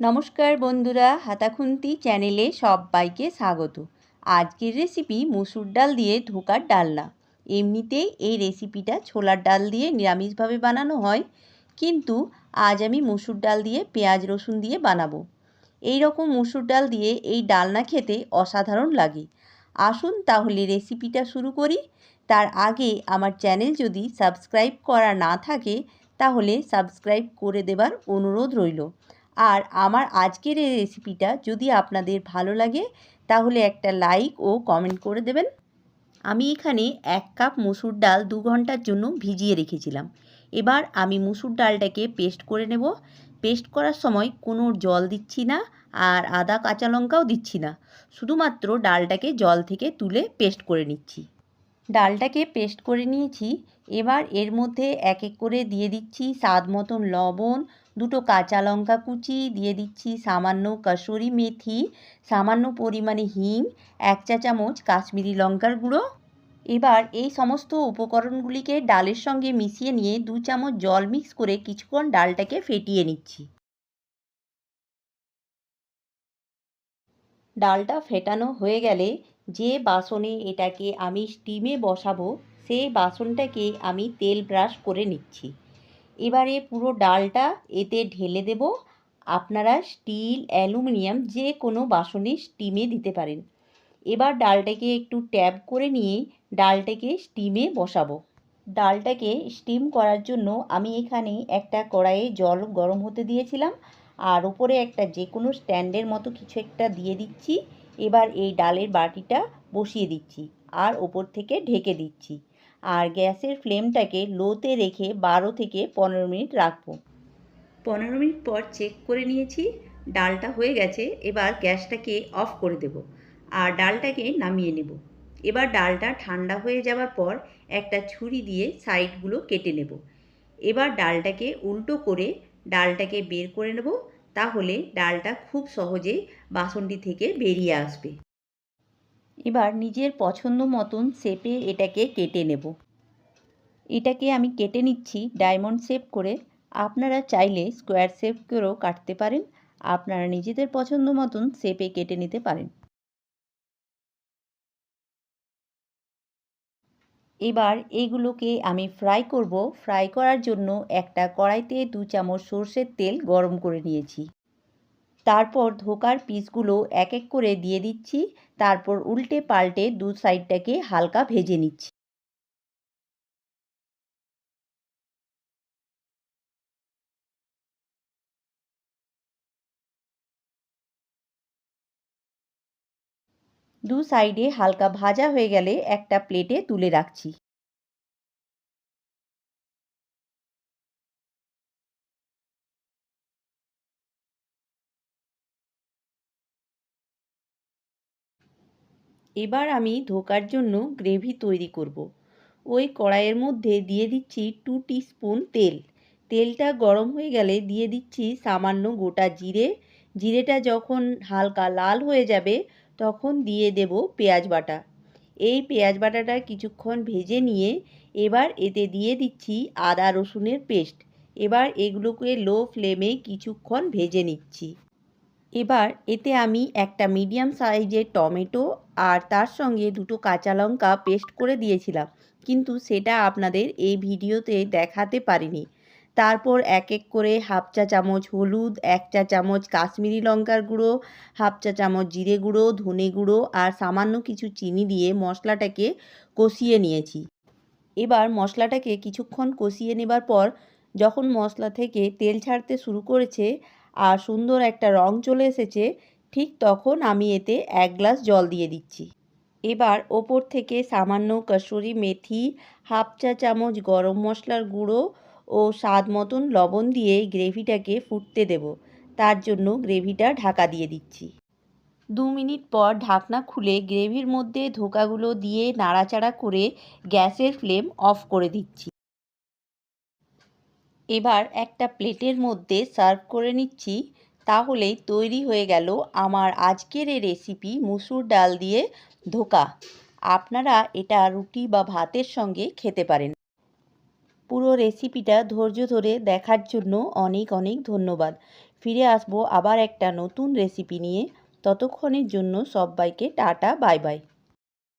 নমস্কার বন্ধুরা, হাতাখুন্তি চ্যানেলে সবাইকে স্বাগত। আজকের রেসিপি মুসুর ডাল দিয়ে ধোকার ডালনা এমনিতেই এই রেসিপিটা ছোলার ডাল দিয়ে নিরামিষভাবে বানানো হয়, কিন্তু আজ আমি মুসুর ডাল দিয়ে পেঁয়াজ রসুন দিয়ে বানাবো। এই রকম মুসুর ডাল দিয়ে এই ডালনা খেতে অসাধারণ লাগে। আসুন তাহলে রেসিপিটা শুরু করি। তার আগে আমার চ্যানেল যদি সাবস্ক্রাইব করা না থাকে, তাহলে সাবস্ক্রাইব করে দেবার অনুরোধ রইল। আর আমার আজকের এই রেসিপিটা যদি আপনাদের ভালো লাগে, তাহলে একটা লাইক ও কমেন্ট করে দেবেন। আমি এখানে এক কাপ মুসুর ডাল দু ঘণ্টার জন্য ভিজিয়ে রেখেছিলাম। এবার আমি মুসুর ডালটাকে পেস্ট করে নেব। পেস্ট করার সময় কোনো জল দিচ্ছি না আর আদা কাঁচা লঙ্কাও দিচ্ছি না। শুধুমাত্র ডালটাকে জল থেকে তুলে পেস্ট করে নিচ্ছি। ডালটাকে পেস্ট করে নিয়েছি। এবার এর মধ্যে এক এক করে দিয়ে দিচ্ছি স্বাদ মতন লবণ, দুটো কাঁচা লঙ্কা কুচি, দিয়ে দিচ্ছি সামান্য কসুরি মেথি, সামান্য পরিমাণে হিং, এক চা চামচ কাশ্মীরি লঙ্কার গুঁড়ো। এবার এই সমস্ত উপকরণগুলিকে ডালের সঙ্গে মিশিয়ে নিয়ে দু চামচ জল মিক্স করে কিছুক্ষণ ডালটাকে ফেটিয়ে নিচ্ছি। ডালটা ফেটানো হয়ে গেলে যে বাসনে এটাকে আমি স্টিমে বসাবো, সেই বাসনটাকে আমি তেল ব্রাশ করে নিচ্ছি। এবারে পুরো ডালটা এতে ঢেলে দেব। আপনারা স্টিল, অ্যালুমিনিয়াম যে কোনো বাসনে স্টিমে দিতে পারেন। এবার ডালটাকে একটু ট্যাপ করে নিয়ে ডালটাকে স্টিমে বসাবো। ডালটাকে স্টিম করার জন্য আমি এখানে একটা কড়াইয়ে জল গরম হতে দিয়েছিলাম। আর উপরে একটা যে কোনো স্ট্যান্ডের মতো কিছু একটা দিয়ে দিচ্ছি। এবার এই ডালের বাটিটা বসিয়ে দিচ্ছি আর ওপর থেকে ঢেকে দিচ্ছি। আর গ্যাসের ফ্লেমটাকে লোতে রেখে বারো থেকে পনেরো মিনিট রাখব। পনেরো মিনিট পর চেক করে নিয়েছি, ডালটা হয়ে গেছে, এবার গ্যাসটাকে অফ করে দেব আর ডালটাকে নামিয়ে নেব। এবার ডালটা ঠান্ডা হয়ে যাওয়ার পর একটা ছুরি দিয়ে সাইডগুলো কেটে নেব। এবার ডালটাকে উল্টো করে ডালটাকে বের করে নেব, তাহলে ডালটা খুব সহজে বাসনটি থেকে বেরিয়ে আসবে। এবার নিজের পছন্দ মতন শেপে এটাকে কেটে নেব। এটাকে আমি কেটে নিচ্ছি ডায়মন্ড শেপ করে। আপনারা চাইলে স্কোয়ার শেপ করেও কাটতে পারেন। আপনারা নিজেদের পছন্দ মতন শেপে কেটে নিতে পারেন। এবার এগুলোকে আমি ফ্রাই করব। ফ্রাই করার জন্য একটা কড়াইতে দু চামচ সর্ষের তেল গরম করে নিয়েছি। তারপর ধোকার পিসগুলো এক এক করে দিয়ে দিচ্ছি। তারপর উল্টে পাল্টে দু সাইডটাকে হালকা ভেজে নিচ্ছি। দু সাইডে হালকা ভাজা হয়ে গেলে একটা প্লেটে তুলে রাখছি। এবার আমি ধোকার জন্য গ্রেভি তৈরি করব। ওই কড়াইয়ের মধ্যে দিয়ে দিচ্ছি টু স্পুন তেল। তেলটা গরম হয়ে গেলে দিয়ে দিচ্ছি সামান্য গোটা জিরে। জিরেটা যখন হালকা লাল হয়ে যাবে তখন দিয়ে দেব পেঁয়াজ বাটা। এই পেঁয়াজ বাটাটা কিছুক্ষণ ভেজে নিয়ে এবার এতে দিয়ে দিচ্ছি আদা রসুনের পেস্ট। এবার এগুলোকে লো ফ্লেমে কিছুক্ষণ ভেজে নিচ্ছি। এবার এতে আমি একটা মিডিয়াম সাইজের টমেটো আর তার সঙ্গে দুটো কাঁচা লঙ্কা পেস্ট করে দিয়েছিলাম। কিন্তু সেটা আপনাদের এই ভিডিওতে দেখাতে পারিনি। তারপর এক এক করে হাফ চা চামচ হলুদ, এক চা চামচ কাশ্মীরি লঙ্কার গুঁড়ো, হাফ চা চামচ জিরে গুঁড়ো, ধনে গুঁড়ো আর সামান্য কিছু চিনি দিয়ে মশলাটাকে কষিয়ে নিয়েছি। এবার মশলাটাকে কিছুক্ষণ কষিয়ে নেবার পর যখন মশলা থেকে তেল ছাড়তে শুরু করেছে আর সুন্দর একটা রং চলে এসেছে, ঠিক তখন আমি এতে এক গ্লাস জল দিয়ে দিচ্ছি। এবার ওপর থেকে সামান্য কসুরি মেথি, হাফ চা চামচ গরম মশলার গুঁড়ো ও স্বাদ মতন লবণ দিয়ে গ্রেভিটাকে ফুটতে দেব। তার জন্য গ্রেভিটা ঢাকা দিয়ে দিচ্ছি। দু মিনিট পর ঢাকনা খুলে গ্রেভির মধ্যে ধোকাগুলো দিয়ে নাড়াচাড়া করে গ্যাসের ফ্লেম অফ করে দিচ্ছি। এবার একটা প্লেটের মধ্যে সার্ভ করে নিচ্ছি। তাহলেই তৈরি হয়ে গেল আমার আজকের এই রেসিপি মুসুর ডাল দিয়ে ধোকা। আপনারা এটা রুটি বা ভাতের সঙ্গে খেতে পারেন। পুরো রেসিপিটা ধৈর্য ধরে দেখার জন্য অনেক অনেক ধন্যবাদ। ফিরে আসব আবার একটা নতুন রেসিপি নিয়ে। ততক্ষণের জন্য সবাইকে টাটা, বাই বাই।